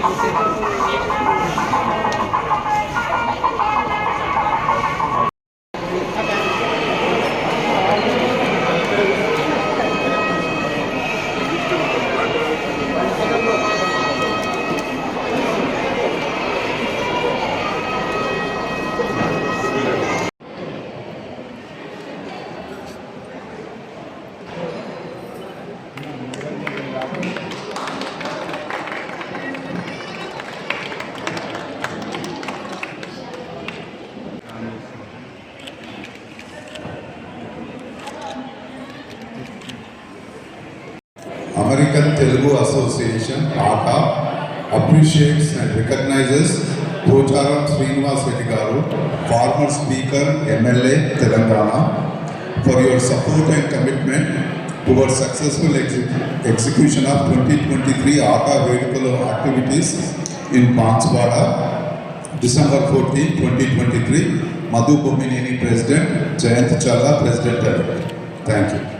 すいません。Telugu Association, ATA, appreciates and recognizes Pocharam Srinivas Reddy Garu, former Speaker, MLA, Telangana, for your support and commitment towards successful exe- execution of 2023 ATA Vedukalo activities in Banswara, December 14, 2023. Madhu Bhumineni, President, Jayant Challa, President-elect. Thank you.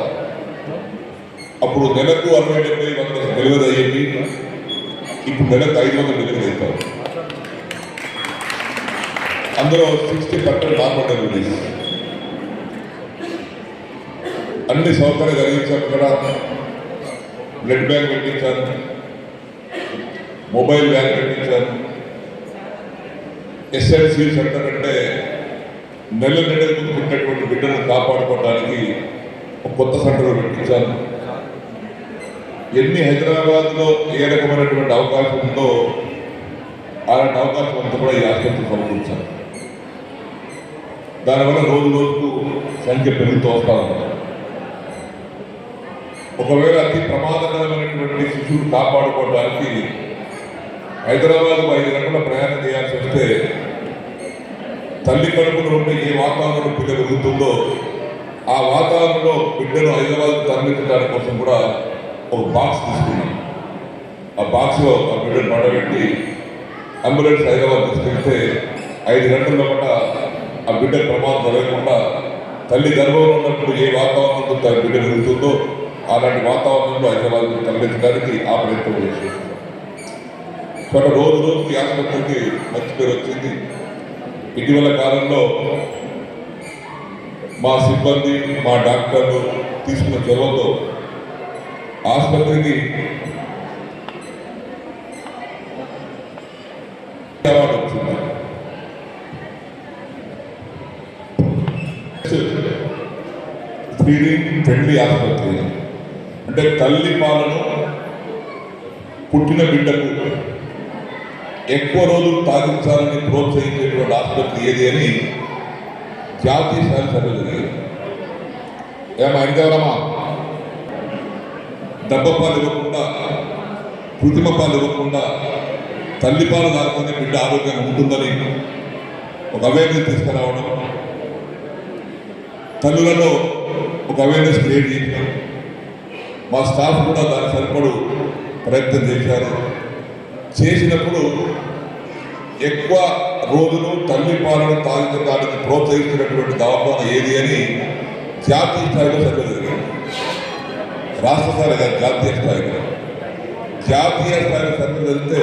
అప్పుడు నెలకు అరవై డెబ్బై వందల delivery అయ్యింది. ఇప్పుడు నెలకు ఐదు వందలు డెలివరీ అవుతారు అందులో సిక్స్టీ పర్సెంట్ నార్మల్ అన్ని సౌకర్యాలు కలిగించారు ఇక్కడ. బ్లడ్ బ్యాంక్ పెట్టించాను మొబైల్ బ్యాంక్ పెట్టించాను ఎస్ఎల్సి సెంటర్ అంటే నెల నెలలకు పుట్టినటువంటి బిడ్డలను కాపాడుకోవడానికి ఒక కొత్త సెంటర్ పెట్టించాను ఎన్ని హైదరాబాద్లో ఏ రకమైనటువంటి అవకాశం ఉందో అలాంటి అవకాశం అంతా కూడా ఈ ఆసుపత్రి సమకూర్చాను దానివల్ల రోజు రోజుకు సంఖ్య పెరుగుతూ వస్తూ ఉంది. ఒకవేళ అతి ప్రమాదకరమైనటువంటి శిశువులు కాపాడుకోవడానికి హైదరాబాద్ ఐదు గంటల ప్రయాణం చేయాల్సి వస్తే తల్లి కడుపులో ఉండే ఏ వాతావరణం బిడ్డ పెరుగుతుందో ఆ వాతావరణంలో బిడ్డను హైదరాబాద్ తరలించడానికి కోసం కూడా ఒక బాక్స్ తీసుకున్నాం. ఆ బాక్స్లో ఆ బిడ్డను పడబెట్టి అంబులెన్స్ హైదరాబాద్ తీసుకెళ్తే ఐదు గంటల లోపల ఆ బిడ్డ ప్రమాదం జరగకుండా తల్లి గర్భంలో ఉన్నప్పుడు ఏ వాతావరణంతో తన బిడ్డ పెరుగుతుందో అలాంటి వాతావరణంలో హైదరాబాద్ తరలించడానికి ఆ ప్రయత్నం చేసేస్తున్నాం కాబట్టి రోజు రోజుకి ఆసుపత్రికి మంచి పేరు వచ్చింది. ఇటీవల కాలంలో మా సిబ్బంది మా డాక్టర్లు తీసుకున్న చొరవతో ఆసుపత్రికి అవార్డు ఫ్రెండ్లీ ఆసుపత్రి. అంటే తల్లి పాలను పుట్టిన బిడ్డకు ఎక్కువ రోజులు తాగించాలని ప్రోత్సహించేటువంటి ఆసుపత్రి ఏది అని జాతీయ స్థాయి సభ జరిగింది. ఏమా ఇంకెవరమ్మా డబ్బ పాలు ఇవ్వకుండా కృత్రిమ పాలు ఇవ్వకుండా తల్లి పాలు తాగుతూనే బిడ్డ ఆరోగ్యంగా ఉంటుందని ఒక అవేర్నెస్ తీసుకురావడం తల్లులలో ఒక అవేర్నెస్ క్రియేట్ చేయడం. మా స్టాఫ్ కూడా దాని సరిపడు ప్రయత్నం చేశారు. చేసినప్పుడు ఎక్కువ రోజులు తల్లి పాలను తాగించడానికి ప్రోత్సహించినటువంటి దవాఖాన ఏది అని జాతీయ స్థాయిలో సభ్యులు రాష్ట్ర స్థాయి కాదు జాతీయ స్థాయిలో జాతీయ స్థాయిలో సభ్యులు వెళ్తే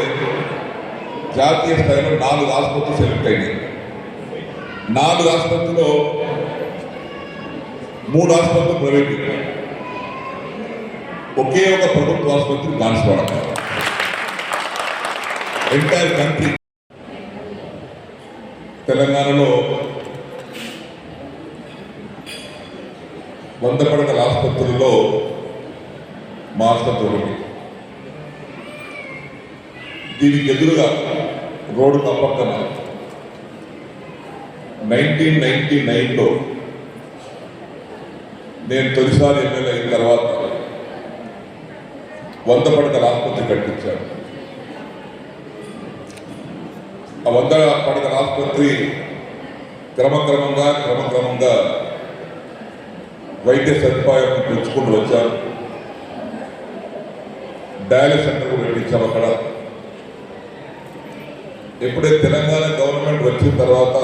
జాతీయ స్థాయిలో నాలుగు ఆసుపత్రులు సెలెక్ట్ అయినాయి. నాలుగు ఆసుపత్రుల్లో మూడు ఆసుపత్రులు ప్రైవేట్ ఒకే ఒక ప్రభుత్వ ఆసుపత్రి బాన్స్వాడ. ఎంటైర్ కంట్రీ తెలంగాణలో వంద పడకల ఆసుపత్రుల్లో మార్చకూడదు దీనికి ఎదురుగా రోడ్డు తప్పక్కన నైన్టీన్ నైన్టీ నైన్లో నేను తొలిసారి ఎమ్మెల్యే అయిన తర్వాత వంద పడకల ఆసుపత్రి కట్టించాను. ఆ వంద పడకల ఆసుపత్రి క్రమక్రమంగా క్రమక్రమంగా వైద్య సదుపాయం పెంచుకుంటూ వచ్చాను. డయాలిసిస్ సెంటర్కు వెళ్ళించాం అక్కడ. ఎప్పుడే తెలంగాణ గవర్నమెంట్ వచ్చిన తర్వాత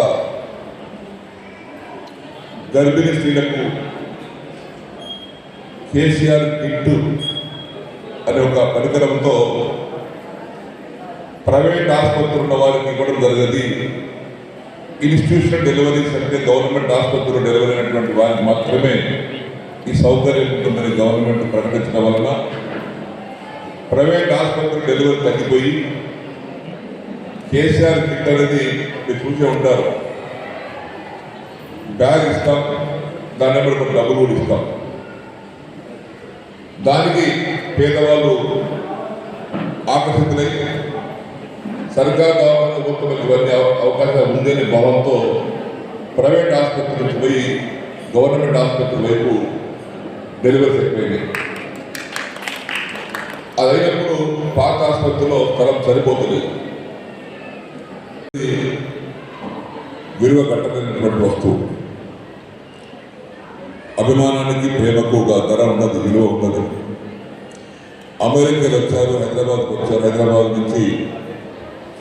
గర్భిణీ స్త్రీలకు కేసీఆర్ కిట్ అనే ఒక పరికరంతో ప్రైవేట్ ఆసుపత్రులు ఉన్న వారికి ఇవ్వడం జరిగింది. ఇన్స్టిట్యూషనల్ డెలివరీస్ అంటే గవర్నమెంట్ ఆసుపత్రిలో డెలివరీ అయినటువంటి వారికి మాత్రమే ఈ సౌకర్యం ఉంటుందని గవర్నమెంట్ ప్రకటించడం వలన ప్రైవేట్ ఆసుపత్రి డెలివరీ తగ్గిపోయి కేసీఆర్ కిట్ అనేది మీరు చూసే ఉంటారు. బ్యాగ్ ఇస్తాం దాని నెంబర్ కొన్ని డబ్బులు కూడా ఇస్తాం. దానికి పేదవాళ్ళు ఆకర్షితులై సర్కార్ కావాలని ప్రభుత్వం ఇవన్నీ అవ- అవకాశాలు ఉందనే భావంతో ప్రైవేట్ ఆసుపత్రి నుంచి పోయి గవర్నమెంట్ ఆసుపత్రి వైపు డెలివరీస్ ఎక్కువైనాయి అది అయినప్పుడు పాత ఆసుపత్రిలో స్థలం సరిపోతుంది విలువ కట్టలేనటువంటి వస్తువు. అభిమానానికి ప్రేమకు ఒక ధర ఉన్నది విలువ ఉన్నది. అమెరికాలో వచ్చారు హైదరాబాద్కి వచ్చారు హైదరాబాద్ నుంచి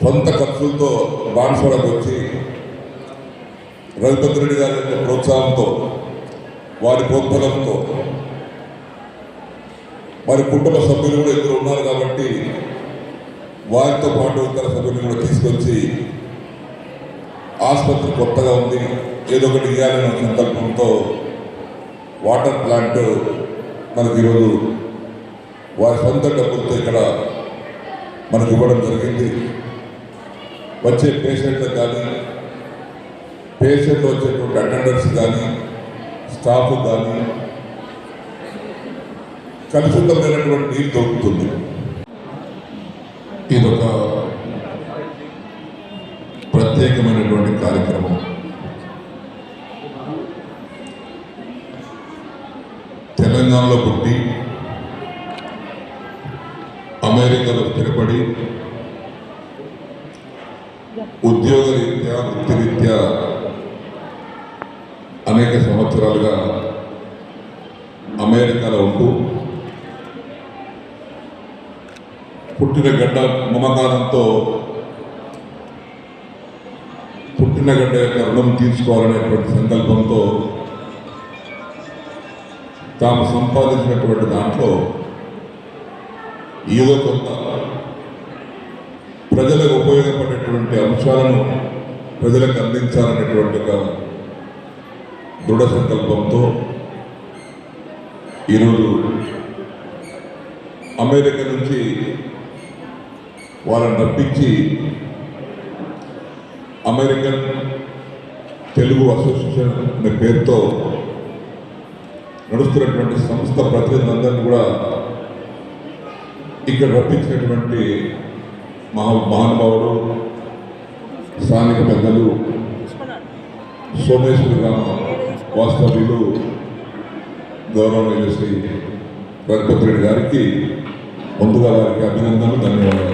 సొంత ఖర్చులతో బాన్స్వాడకు వచ్చి రఘుపతి రెడ్డి గారి యొక్క ప్రోత్సాహంతో వారి ప్రోత్బలంతో వారి కుటుంబ సభ్యులు కూడా ఇద్దరు ఉన్నారు కాబట్టి వారితో పాటు ఇతర సభ్యులు కూడా తీసుకొచ్చి ఆసుపత్రి కొత్తగా ఉంది. ఏదో ఒకటి ఇవ్వాలనే సంకల్పంతో వాటర్ ప్లాంట్ మనకి ఈరోజు వారి సొంత డబ్బులతో ఇక్కడ మనకు ఇవ్వడం జరిగింది. వచ్చే పేషెంట్లకు కానీ పేషెంట్ వచ్చేటువంటి అటెండర్స్ కానీ స్టాఫ్ కానీ కలుషితమైనటువంటి నీరు దొరుకుతుంది. ఇదొక ప్రత్యేకమైనటువంటి కార్యక్రమం. తెలంగాణలో పుట్టి అమెరికాలో స్థిరపడి ఉద్యోగరీత్యా వృత్తిరీత్యా అనేక సంవత్సరాలుగా అమెరికాలో ఉంటూ పుట్టిన గడ్డ మమకారంతో పుట్టిన గడ్డ యొక్క రుణం తీర్చుకోవాలనేటువంటి సంకల్పంతో తాము సంపాదించినటువంటి దాంట్లో ఏదో కొంత ప్రజలకు ఉపయోగపడేటువంటి అంశాలను ప్రజలకు అందించాలనేటువంటి ఒక దృఢ సంకల్పంతో ఈరోజు అమెరికా నుంచి వాళ్ళని రప్పించి అమెరికన్ తెలుగు అసోసియేషన్ అనే పేరుతో నడుస్తున్నటువంటి సంస్థ ప్రతినిధులందరినీ కూడా ఇక్కడ రప్పించినటువంటి మహా మహానుభావుడు స్థానిక పెద్దలు సోమేశ్వరి గ్రామ వాస్తవ్యులు గౌరవనీయులు శ్రీ రఘుపతి రెడ్డి గారికి ముందుగా వారికి అభినందనలు ధన్యవాదాలు.